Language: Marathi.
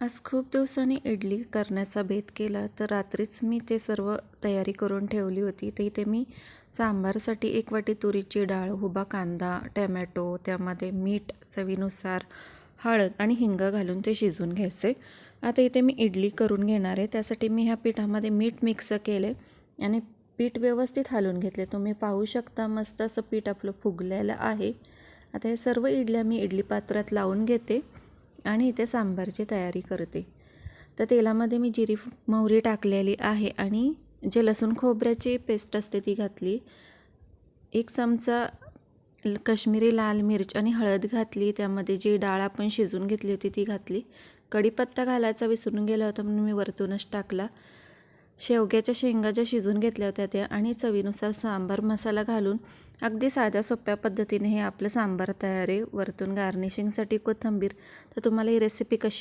आज खूप दिवसांनी इडली करण्याचा बेत केला तर रात्रीच मी ते सर्व तयारी करून ठेवली होती. तर इथे मी सांबारसाठी एक वाटी तुरीची डाळ हुबा कांदा टॅमॅटो त्यामध्ये मीठ चवीनुसार हळद आणि हिंग घालून ते शिजून घ्यायचे. आता इथे मी इडली करून घेणार आहे. त्यासाठी मी ह्या पिठामध्ये मीठ मिक्स केले आणि पीठ व्यवस्थित हलवून घेतले. तुम्ही पाहू शकता मस्त असं पीठ आपलं फुगलेलं आहे. आता हे सर्व इडल्या मी इडली पात्रात लावून घेते. आणि इथे सांबारची तयारी करते. तर तेलामध्ये मी जिरी मोहरी टाकलेली आहे आणि जे लसूण खोबऱ्याची पेस्ट असते ती घातली. एक चमचा कश्मीरी लाल मिरच आणि हळद घातली. त्यामध्ये जी डाळ आपण शिजून घेतली होती ती घातली. कढीपत्ता घालायचा विसरून गेला होता म्हणून मी वरतूनच टाकला. शेवग्याच्या शेंगा ज्या शिजून घेतल्या होत्या त्या आणि चवीनुसार सांबार मसाला घालून अगदी साध्या सोप्या पद्धतीने हे आपलं सांबार तयार आहे वरतून गार्निशिंगसाठी कोथिंबीर. तर तुम्हाला ही रेसिपी कशी